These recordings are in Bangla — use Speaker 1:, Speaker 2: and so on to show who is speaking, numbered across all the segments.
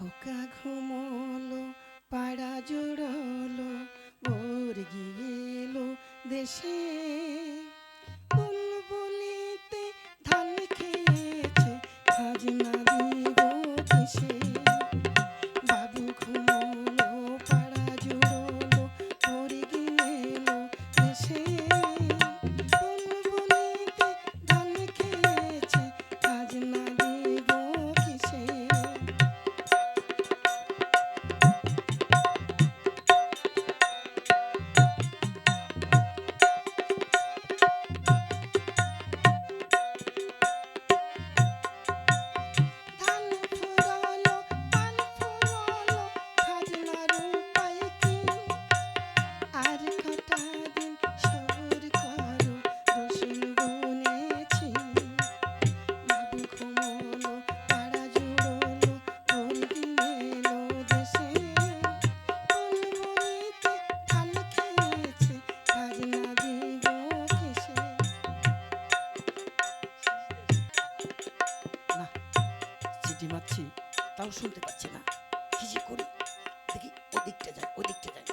Speaker 1: খোকা ঘুমলো পাড়া জোড়লো ভোর গিয়েলো দেশে।
Speaker 2: মারছি তাও শুনতে পাচ্ছি না। কি যে করি? দেখি ওদিকটা যায় ওদিকটা যায়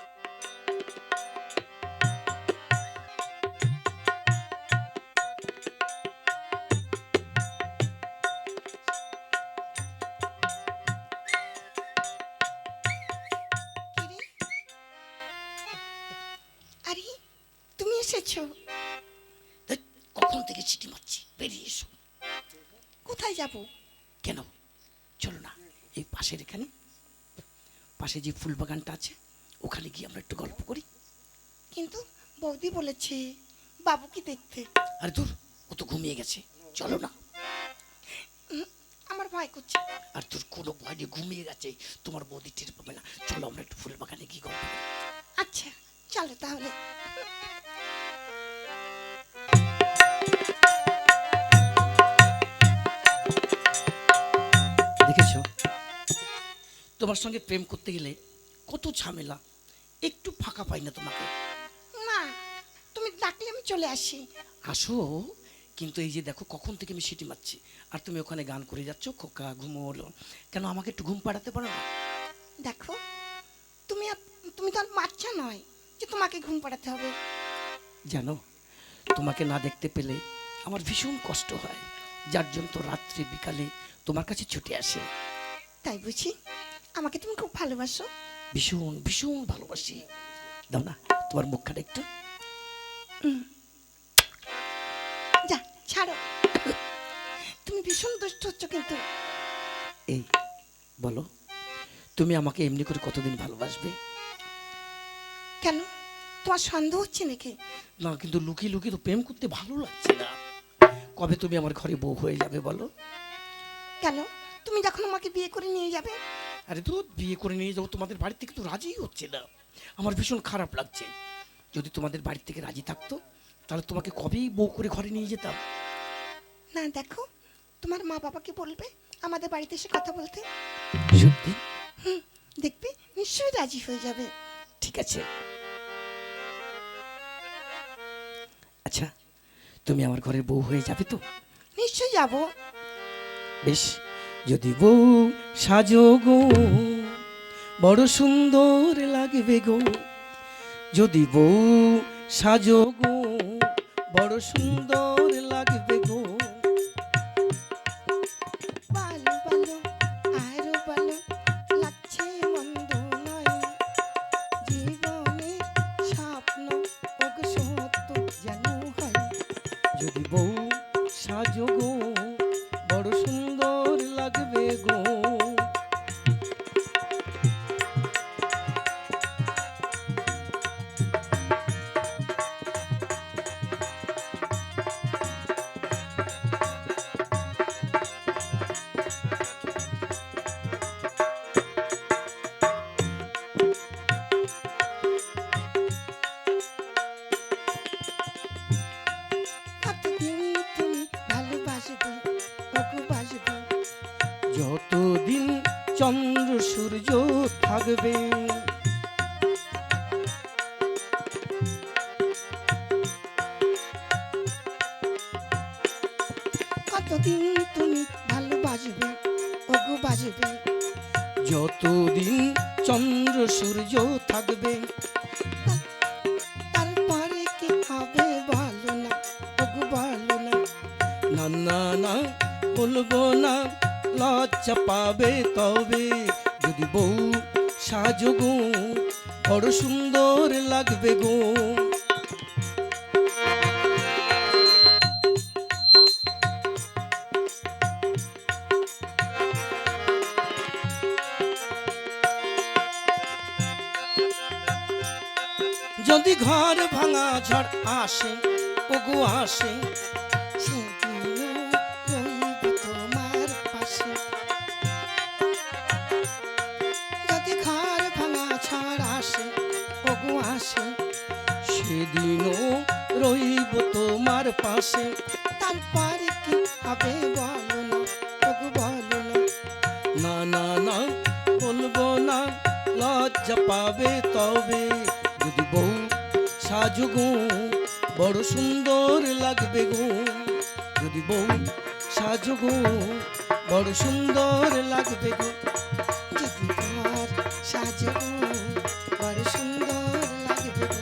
Speaker 1: আরে তুমি এসেছ?
Speaker 2: কখন থেকে চিঠি মারছি? বেরিয়ে এসো।
Speaker 1: কোথায় যাব?
Speaker 2: কেন? পাশের এখানে পাশে যে ফুল বাগানটা আছে ওখানে গিয়ে আমরা একটু গল্প করি।
Speaker 1: কিন্তু বৌদি বলেছে বাবু কি দেখতে।
Speaker 2: আর দূর ও তো ঘুমিয়ে গেছে। চলো না।
Speaker 1: আমার ভয় করছে।
Speaker 2: আর তোর কোনো ভয় নেই, ঘুমিয়ে গেছে। তোমার বৌদি টের পাবে না। চলো আমরা একটু ফুল বাগানে গিয়ে গল্প করি।
Speaker 1: আচ্ছা চলো তাহলে।
Speaker 2: দেখেছ? তোমার সঙ্গে প্রেম করতে গেলে কত ঝামেলা। একটু ফাঁকা পাই না তোমাকে।
Speaker 1: না তুমি ডাকলে আমি চলে আসি।
Speaker 2: আসো কিন্তু এই যে দেখো কখন থেকে আমি সিটি মারছি। আর তুমি ওখানে গান করে যাচ্ছ খোকা ঘুমো হলো কেন আমাকে একটু ঘুম পাড়াতে পারো না?
Speaker 1: দেখো তুমি তুমি তো আর বাচ্চা নয় যে তোমাকে ঘুম পাড়াতে হবে।
Speaker 2: জানো তোমাকে না দেখতে পেলে আমার ভীষণ কষ্ট হয়। যার জন্য তো রাত্রে বিকালে তোমার কাছে ছুটে আসে।
Speaker 1: তাই বুঝি? আমাকে তুমি খুব ভালোবাসো।
Speaker 2: ভীষণ ভীষণ ভালোবাসি। দাও না তোমার মুখখানে একটু।
Speaker 1: যা ছাড়ো। তুমি ভীষণ দুষ্ট হচ্ছ কিন্তু।
Speaker 2: এই বলো তুমি আমাকে এমনি করে কতদিন ভালোবাসবে?
Speaker 1: কেন? তোমার সন্দেহ হচ্ছে নাকি?
Speaker 2: না কিন্তু লুকিয়ে লুকিয়ে তো প্রেম করতে ভালো লাগছে না। কবে তুমি আমার ঘরে বউ হয়ে যাবে বলো?
Speaker 1: কেন? তুমি যখন আমাকে বিয়ে করে নিয়ে যাবে
Speaker 2: আরে তো বিয়ে করে নিয়ে যাব তোমাদের বাড়ি থেকে তো রাজিই হচ্ছে না। আমার ভীষণ খারাপ লাগছে। যদি তোমাদের বাড়ি থেকে রাজি থাকতো তাহলে তোমাকে কবেই বউ করে ঘরে নিয়ে যেতাম।
Speaker 1: না দেখো তোমার মা বাবাকে বলবে আমাদের বাড়িতে এসে কথা বলতে।
Speaker 2: সত্যি?
Speaker 1: হুম দেখবে নিশ্চয়ই রাজি হয়ে যাবে।
Speaker 2: ঠিক আছে। আচ্ছা তুমি আমার ঘরের বউ হয়ে যাবে তো?
Speaker 1: নিশ্চয়ই যাব।
Speaker 2: বেশ। যদি বউ সাজো গো বড় সুন্দর লাগবে গো। যদি বউ সাজো গো বড় সুন্দর
Speaker 1: কতদিন তুমি ভালোবাসবে ওগো বাসবে
Speaker 2: যতদিন চন্দ্র সূর্য থাকবে।
Speaker 1: তারপরে কি হবে বলো না ওগো বলো না।
Speaker 2: না না না বলব না লজ্জা পাবে তবে। যদি বউ সাজগো বড় সুন্দর লাগবে গো। যদি ঘর ভাঙা ঝড় আসে, ওগো আসে
Speaker 1: সেদিনও রইব তোমার পাশে। কি হবে বলো না বলো না।
Speaker 2: না না না, বলব না, লজ্জা পাবে তবে। সাজগো, বড় সুন্দর লাগবে গো। যদি বউ সাজগো, বড় সুন্দর লাগবে গো।
Speaker 1: যদি ঘর সাজবো বড় সুন্দর লাগবে গো।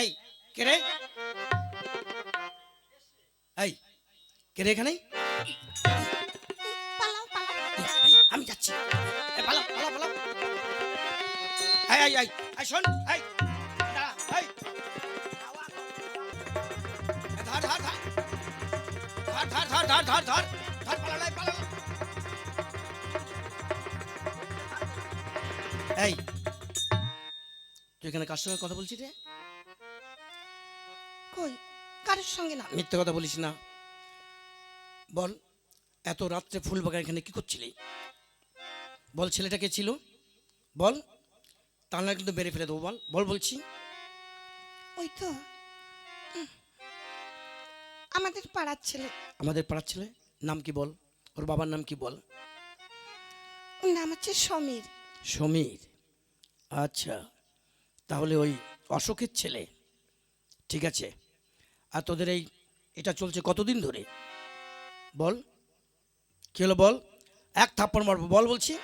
Speaker 2: এই, কে রে? এই, কে রে এই এই এই এই শোন এই দাঁড়া, এই। এই, ধর ধর। ধর ধর ধর ধর ধর ধর। ধর ধর পালালাই পালালাই এই তুই এখানে কার সঙ্গে কথা বলছিস রে?
Speaker 1: কই? কারোর সঙ্গে না।
Speaker 2: মিথ্যে কথা বলিস না। বল এত রাত্রে ফুল বাগান এখানে কি করছিলি? বল ছেলেটা কে ছিল? বল। তা না কিন্তু বেড়ে ফেলে দেবো বল বল বলছি।
Speaker 1: ওই তো আমাদের পাড়ার ছেলে।
Speaker 2: আমাদের পাড়ার ছেলে? নাম কি বল? ওর বাবার নাম কি বল?
Speaker 1: ওর নাম হচ্ছে সমীর।
Speaker 2: সমীর। আচ্ছা তাহলে ওই অশোকের ছেলে। ঠিক আছে আর তোদের এই এটা চলছে কতদিন ধরে? বল কি হলো বল? এক থাপ্পড় মারবো বল বলছি।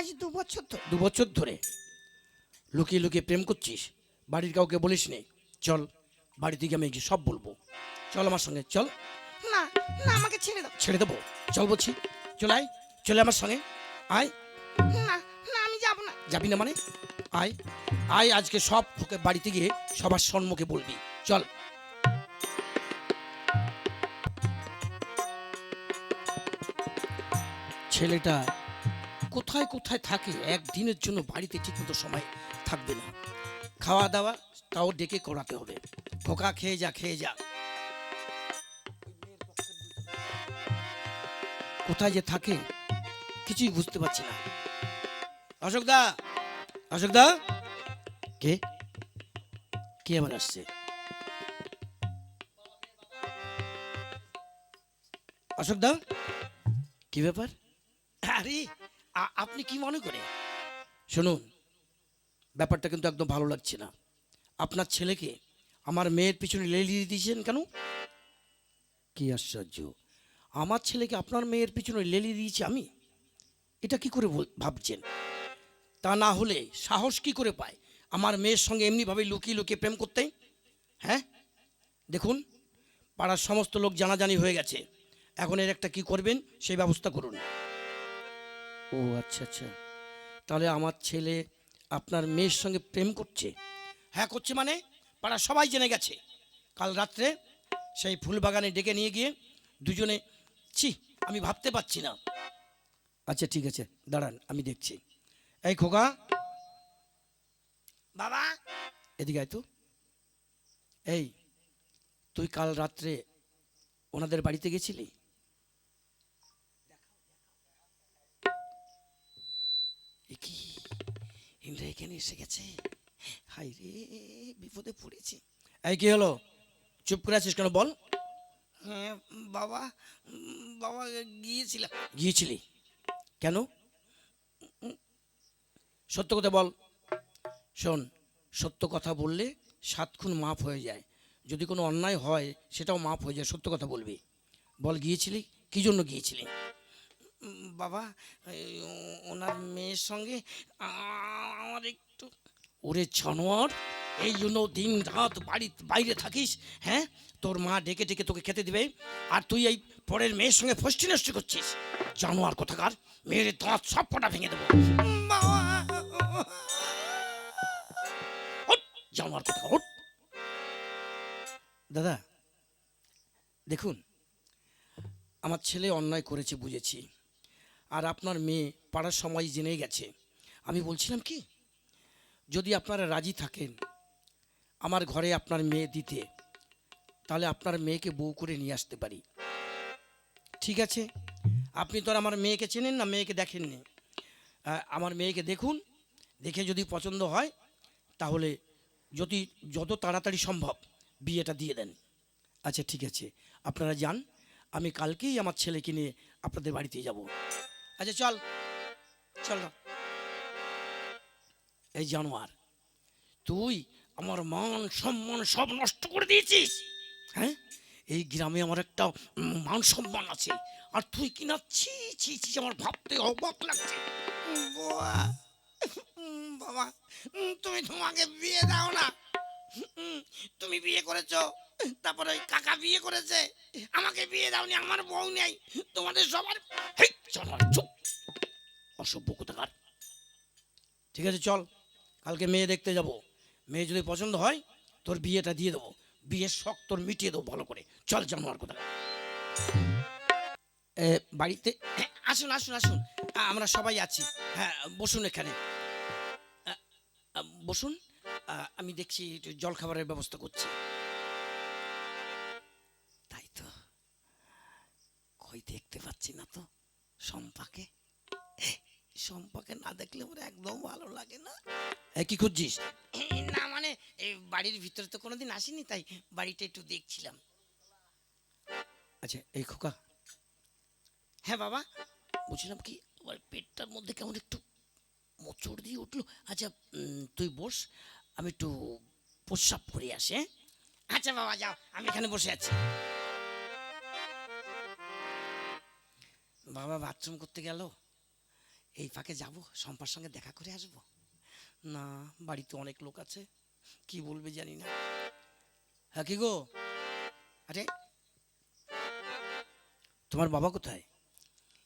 Speaker 1: আজ দু বছর তো
Speaker 2: দু বছর ধরে। লুকিয়ে লুকিয়ে প্রেম করছিস? বাড়ির কাউকে বলিস নি। চল বাড়ি থেকে আমি গিয়ে সব বলব। চল আমার সঙ্গে চল।
Speaker 1: না না আমাকে ছেড়ে দাও।
Speaker 2: ছেড়ে দেবো। চল বলছি। চলে আয় চলে আমার সঙ্গে। আয়।
Speaker 1: না না আমি যাব না।
Speaker 2: যাবি না মানে? আয়। আয় আজকে সব বাড়িতে গিয়ে সবার সম্মুখে বলবি। চল। ছেলেটা কোথায় কোথায় থাকে, একদিনের জন্য বাড়িতে ঠিকমতো সময় থাকবে না। খাওয়া দাওয়া তাও ডেকে করাতে হবে। খোকা খেয়ে যা খেয়ে যা। কোথায় যে থাকে, কিছুই বুঝতে পারছি না। অশোক দা অশোক দা? কে? কে আমার আসছে? অশোক দা? কি ব্যাপার? আরে আপনি কি মনে করে শুনুন, ব্যাপারটা কিন্তু একদম ভালো লাগছে না। আপনার ছেলেকে আমার মেয়ের পিছনে লেলিয়ে দিয়েছেন কেন? কি আশ্চর্য। আমার ছেলেকে আপনার মেয়ের পিছনে লেলিয়ে দিয়েছি আমি? এটা কি করে ভাবছেন? তা না হলে সাহস কি করে পায় আমার মেয়ের সঙ্গে এমনিভাবে লুকিয়ে লুকিয়ে প্রেম করতে? হ্যাঁ? দেখুন, পাড়ার সমস্ত লোক জানাজানি হয়ে গেছে। এখন এর একটা কি করবেন, সেই ব্যবস্থা করুন। ও আচ্ছা আচ্ছা। তাহলে আমার ছেলে আপনার মেয়ের সঙ্গে প্রেম করছে? হ্যাঁ করছে মানে? পাড়া সবাই জেনে গেছে। কাল রাত্রে সেই ফুল বাগানে ডেকে নিয়ে গিয়ে দুজনে, ছি, আমি ভাবতে পারছি না। আচ্ছা ঠিক আছে, দাঁড়ান, আমি দেখছি। এই খোকা। বাবা। এদিকে আয় তো। এই, তুই কাল রাত্রে ওনাদের বাড়িতে গেছিলি? ইন্দ্রা এখানে এসে গেছে। হাই রে বিপদে পড়েছি। এই কি হলো? চুপ করে আছিস কেন বল। হ্যাঁ বাবা বাবা গিয়েছিলাম। গিয়েছিলি? কেন? সত্য কথা বল। শোন সত্য কথা বললে সাত খুন মাফ হয়ে যায়। যদি কোনো অন্যায় হয় সেটাও মাফ হয়ে যায়। সত্য কথা বলবি। বল গিয়েছিলি? কী জন্য গিয়েছিলি? বাবা ওনার মেয়ের সঙ্গে আমার একটু ওরে জানোয়ার এই জন্য দিন রাত বাড়ি, বাইরে থাকিস হ্যাঁ? তোর মা ডেকে ডেকে তোকে খেতে দিবে। আর তুই এই পরের মেয়ের সঙ্গে ফষ্টি নষ্ট করছিস। জানোয়ার কোথাকার? মেয়ের দাঁত সব কটা ভেঙে দেবো। জানোয়ার কোথাকার ওঠ। দাদা, দেখুন, আমার ছেলে অন্যায় করেছে বুঝেছি। আর আপনার মেয়ে পাড়ার সময় জেনে গেছে। আমি বলছিলাম কি, যদি আপনারা রাজি থাকেন, আমার ঘরে আপনার মেয়ে দিতে, তাহলে আপনার মেয়েকে বউ করে নিয়ে আসতে পারি। ঠিক আছে? আপনি তো আর আমার মেয়েকে চেনেন না, মেয়েকে দেখেননি। আমার মেয়েকে দেখুন, দেখে যদি পছন্দ হয়, তাহলে যদি, যত তাড়াতাড়ি সম্ভব বিয়েটা দিয়ে দেন। আচ্ছা ঠিক আছে। আপনারা যান, আমি কালকেই আমার ছেলেকে নিয়ে আপনাদের বাড়িতে যাব। আচ্ছা চল। চল। এই জানোয়ার, তুই আমার মান সম্মান সব নষ্ট করে দিয়েছিস? হ্যাঁ? এই গ্রামে আমার একটা মান সম্মান আছে। আর তুই কিনা ছি ছি ছি, আমার ভাবতে অবাক লাগছে।
Speaker 1: বাবা তুমি তোমাকে বিয়ে দাও না। তুমি বিয়ে করেছ। তারপরে ওই কাকা বিয়ে করেছে। আমাকে বিয়ে দাওনি আমার বউ নেই। তোমাদের সবার
Speaker 2: অসভ্য কোথাকার। ঠিক আছে চল কালকে মেয়ে দেখতে যাব। মেয়ে যদি পছন্দ হয় তোর বিয়েটা দিয়ে দেবো। বিয়ের শখ তোর মিটিয়ে দেবো ভালো করে। চল জানোয়ার কোথাকার বাড়িতে? হ্যাঁ, আসুন আসুন আসুন। আমরা সবাই আছি। হ্যাঁ বসুন এখানে। বসুন। আমি দেখছি জল খাবারের ব্যবস্থা করছি। কই দেখতে পাচ্ছি না তো সম্পাকে সম্পাকে না দেখলে ওর একদম ভালো লাগে না। কি খুঁজছিস?
Speaker 1: না মানে এই বাড়ির ভিতরে তো কোনোদিন আসিনি তাই বাড়িটা একটু দেখছিলাম।
Speaker 2: আচ্ছা এই খোকা।
Speaker 1: হ্যাঁ বাবা।
Speaker 2: বলছিলাম কি আমার পেটটার মধ্যে কেমন একটু মোচড় দিয়ে উঠল। আচ্ছা তুই বস আমি একটু প্রস্রাব করে আসি হ্যাঁ?
Speaker 1: আচ্ছা বাবা যাও আমি এখানে বসে আছি।
Speaker 2: বাবা বাথরুম করতে গেল। এই ফাঁকে যাব শম্পার সঙ্গে দেখা করে আসব। না বাড়িতে অনেক লোক আছে কি বলবে জানি না। হ্যাঁ কি গো? আরে তোমার বাবা কোথায়?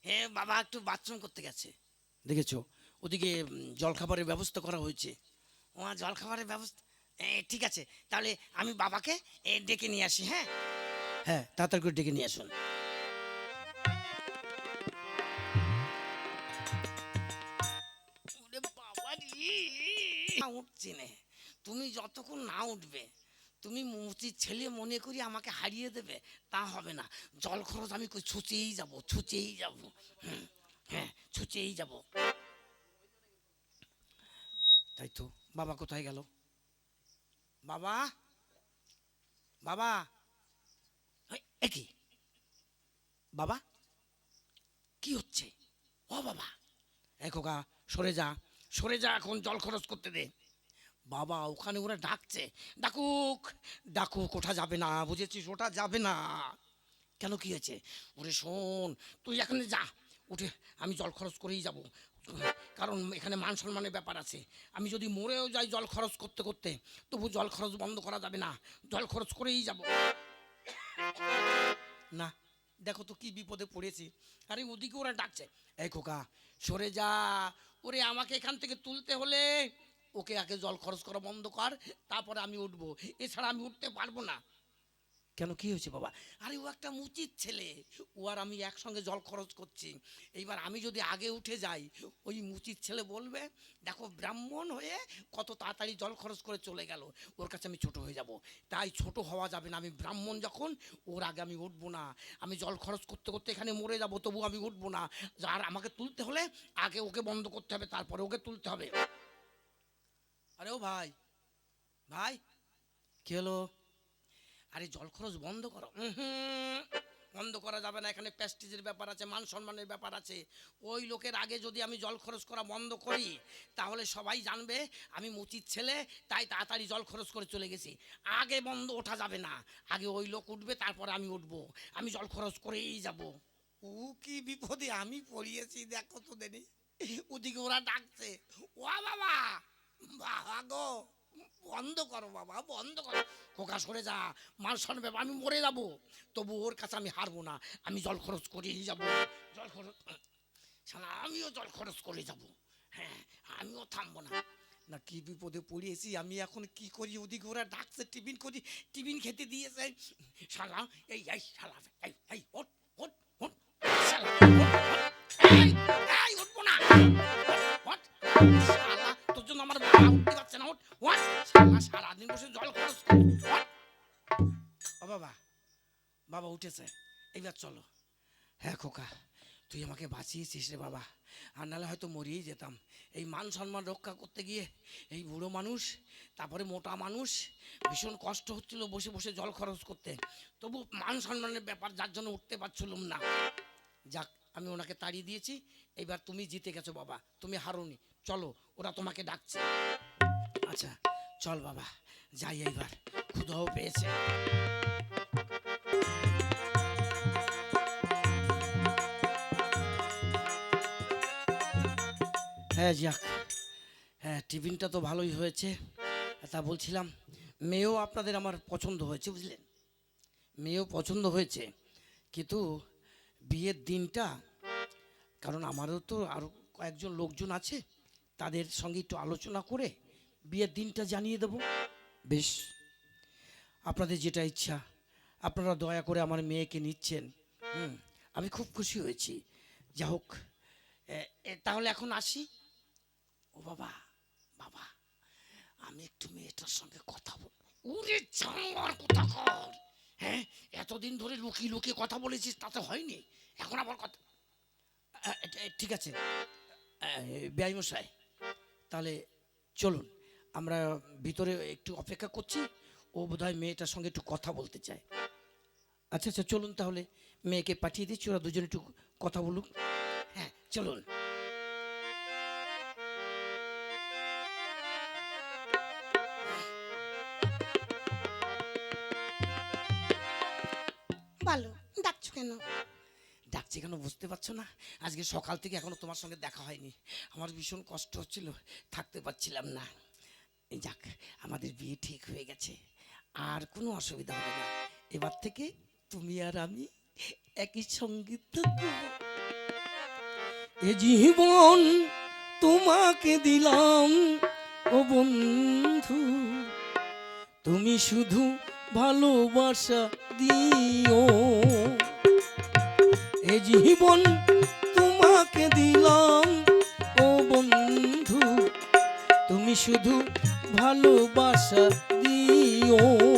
Speaker 1: হে বাবা একটু বাথরুম করতে গেছে।
Speaker 2: দেখেছ ওদিকে জলখাবারের ব্যবস্থা করা হয়েছে।
Speaker 1: ও জল খাবারের ব্যবস্থা এ, ঠিক আছে। তাহলে আমি বাবাকে এ, ডেকে নিয়ে আসি হ্যাঁ?
Speaker 2: হ্যাঁ তাড়াতাড়ি করে ডেকে নিয়ে আসুন।
Speaker 1: না উঠছি তুমি যতক্ষণ না উঠবে তুমি মুচির ছেলে মনে করি আমাকে হারিয়ে দেবে তা হবে না। জল খরচ আমি ছুচেই যাব ছুচেই যাব। হ্যাঁ ছুচেই যাব।
Speaker 2: তাই তো বাবা কোথায় গেল? বাবা? বাবা? এই, এ কি? বাবা? কি হচ্ছে? ও বাবা। এ সরে যা সরে যা এখন জল খরচ করতে দে। বাবা, ওখানে ওরা ডাকছে। ডাকুক ডাকুক, ওঠা যাবে না, বুঝেছিস? ওটা যাবে না। কেন কি হয়েছে? ওরে শোন, তুই এখানে যা, উঠে আমি জল খরচ করেই যাব। কারণ এখানে মান সম্মানের ব্যাপার আছে। আমি যদি মরেও যাই জল খরচ করতে করতে, তবু জল খরচ বন্ধ করা যাবে না। জল খরচ করেই যাব। না, দেখো তো কি বিপদে পড়েছি। আরে ওদিকে ওরা ডাকছে, এই খোকা, সরে যা। ওরে আমাকে এখান থেকে তুলতে হলে ওকে আগে জল খরচ করা বন্ধ কর, তারপরে আমি উঠবো। এছাড়া আমি উঠতে পারব না। কেন, কি হয়েছে বাবা? আরে, ও একটা মুচিত ছেলে। ও আর আমি একসঙ্গে জল খরচ করছি। এইবার আমি যদি আগে উঠে যাই, ওই মুচিত ছেলে বলবে, দেখো, ব্রাহ্মণ হয়ে কত তাড়াতাড়ি জল খরচ করে চলে গেল। ওর কাছে আমি ছোট হয়ে যাব। তাই ছোট হওয়া যাবে না। আমি ব্রাহ্মণ যখন, ওর আগে আমি উঠবো না। আমি জল খরচ করতে করতে এখানে মরে যাব তবু আমি উঠবো না। আর আমাকে তুলতে হলে আগে ওকে বন্ধ করতে হবে, তারপরে ওকে তুলতে হবে। আরে ও ভাই ভাই কি হলো? আরে জল খরচ বন্ধ করো। বন্ধ করা যাবে না এখানে প্যাস্টিজের ব্যাপার আছে মান সম্মানের ব্যাপার আছে। ওই লোকের আগে যদি আমি জল খরচ করা বন্ধ করি তাহলে সবাই জানবে আমি মুচির ছেলে তাই তাড়াতাড়ি জল খরচ করে চলে গেছি। আগে বন্ধ ওঠা যাবে না আগে ওই লোক উঠবে তারপরে আমি উঠবো। আমি জল খরচ করেই যাব। ও কি বিপদে আমি পড়িয়েছি দেখো তো দেনি। ওদিকে ওরা ডাকছে। ও বন্ধ করো বাবা, বন্ধ করো। খোকা সরে যা শোনবে আমি মরে যাব। তবু ওর কাছে আমি হারবো না, আমি জল খরচ করেই যাব। জল খরচ, শালা, আমিও জল খরচ করে যাব। হ্যাঁ আমিও থামবো না। না, কি বিপদে পড়িয়েছি, আমি এখন কি করি? ওদিকে ওরা ডাকছে, টিফিন করি, টিফিন খেতে দিয়েছে। শালা, এই এই, শালা, এই এই, ওঠ ওঠ ওঠ, শালা। এই উঠবো না। ওঠ সারাদিন বসে জল খরচ ও বাবা বাবা উঠেছে এইবার চলো হ্যাঁ খোকা তুই আমাকে বাঁচিয়েছিস রে বাবা আর নাহলে হয়তো মরিয়েই যেতাম এই মান সম্মান রক্ষা করতে গিয়ে এই বুড়ো মানুষ তারপরে মোটা মানুষ ভীষণ কষ্ট হচ্ছিল বসে বসে জল খরচ করতে তবু মান সম্মানের ব্যাপার যার জন্য উঠতে পারছিলাম না যাক আমি ওনাকে তাড়িয়ে দিয়েছি এইবার তুমি জিতে গেছো বাবা তুমি হারোনি চলো ওরা তোমাকে ডাকছে আচ্ছা চল বাবা, যাই এইবার। ক্ষুধাও পেয়েছে। হ্যাঁ যাক। হ্যাঁ টিফিনটা তো ভালোই হয়েছে। তা বলছিলাম, মেয়েও আপনাদের আমার পছন্দ হয়েছে, বুঝলেন? মেয়েও পছন্দ হয়েছে, কিন্তু বিয়ের দিনটা, কারণ আমারও তো আরও কয়েকজন লোকজন আছে, তাদের সঙ্গে একটু আলোচনা করে বিয়ের দিনটা জানিয়ে দেব। বেশ, আপনাদের যেটা ইচ্ছা, আপনারা দয়া করে আমার মেয়েকে নিচ্ছেন। হুম, আমি খুব খুশি হয়েছি। যা হোক তাহলে এখন আসি? ও বাবা বাবা, আমি একটু মেয়েটার সঙ্গে কথা বল উরে কথা কর হ্যাঁ এতদিন ধরে লুকিয়ে লুকিয়ে কথা বলেছিস, তাতে হয়নি। এখন আবার কথা ঠিক আছে। ব্যয় মশাই তাহলে চলুন। আমরা ভিতরে একটু অপেক্ষা করছি ও বোধহয় মেয়েটার সঙ্গে একটু কথা বলতে চায়। আচ্ছা আচ্ছা চলুন তাহলে মেয়েকে পাঠিয়ে দিচ্ছি ওরা দুজন একটু কথা বলুক। হ্যাঁ চলুন।
Speaker 1: বলো ডাকছো কেন?
Speaker 2: ডাকছি কেন বুঝতে পারছ না? আজকে সকাল থেকে এখনও তোমার সঙ্গে দেখা হয়নি। আমার ভীষণ কষ্ট হচ্ছিল থাকতে পারছিলাম না। যাক, আমাদের বিয়ে ঠিক হয়ে গেছে। আর কোনো অসুবিধা হবে না। এবার থেকে তুমি আর আমি একই সংগীত এ জীবন তোমাকে দিলাম, ও বন্ধু। তুমি শুধু ভালোবাসা দিও। এ জীবন তোমাকে দিলাম, ও বন্ধু। তুমি শুধু ভালোবাসা দিও।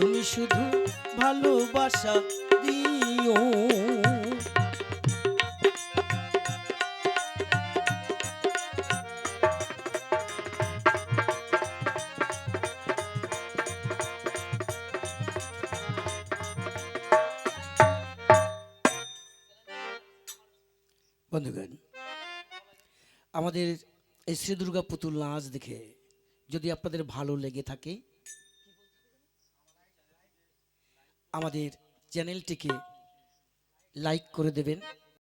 Speaker 2: তুমি শুধু ভালোবাসা দিও। বন্ধুগণ, আমাদের এই শ্রী দুর্গা পুতুল নাচ দেখে যদি আপনাদের ভালো লেগে থাকে আমাদের চ্যানেলটিকে লাইক করে দেবেন।